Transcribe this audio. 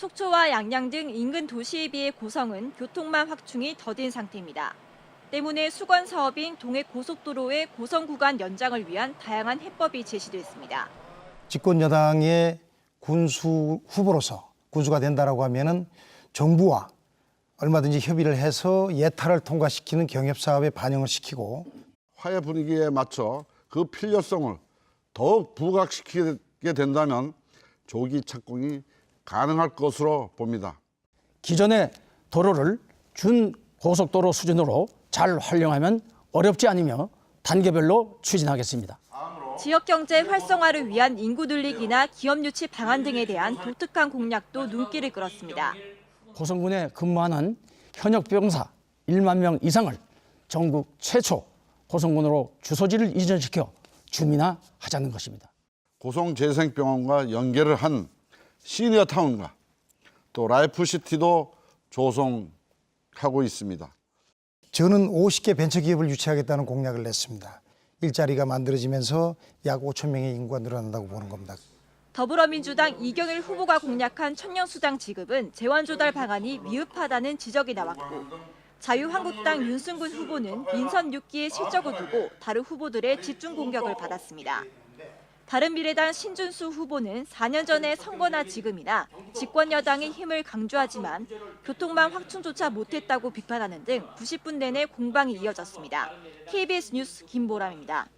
속초와 양양 등 인근 도시에 비해 고성은 교통망 확충이 더딘 상태입니다. 때문에 수건 사업인 동해 고속도로의 고성 구간 연장을 위한 다양한 해법이 제시됐습니다. 집권 여당의 군수 후보로서 군수가 된다라고 하면은 정부와 얼마든지 협의를 해서 예타를 통과시키는 경협 사업에 반영을 시키고 화해 분위기에 맞춰 그 필요성을 더욱 부각시키게 된다면 조기 착공이 가능할 것으로 봅니다. 기존의 도로를 준 고속도로 수준으로 잘 활용하면 어렵지 않으며 단계별로 추진하겠습니다. 지역 경제 활성화를 위한 인구 늘리기나 기업 유치 방안 등에 대한 독특한 공약도 눈길을 끌었습니다. 고성군에 근무하는 현역 병사 1만 명 이상을 전국 최초 고성군으로 주소지를 이전시켜 주민화 하자는 것입니다. 고성재생병원과 연계를 한 시니어 타운과 또 라이프시티도 조성하고 있습니다. 저는 50개 벤처기업을 유치하겠다는 공약을 냈습니다. 일자리가 만들어지면서 약 5천 명의 인구가 늘어난다고 보는 겁니다. 더불어민주당 이경일 후보가 공약한 청년수당 지급은 재원 조달 방안이 미흡하다는 지적이 나왔고 자유한국당 윤승근 후보는 민선 6기의 실적을 두고 다른 후보들의 집중 공격을 받았습니다. 바른미래당 신준수 후보는 4년 전에 선거나 지금이나 집권 여당의 힘을 강조하지만 교통망 확충조차 못했다고 비판하는 등 90분 내내 공방이 이어졌습니다. KBS 뉴스 김보람입니다.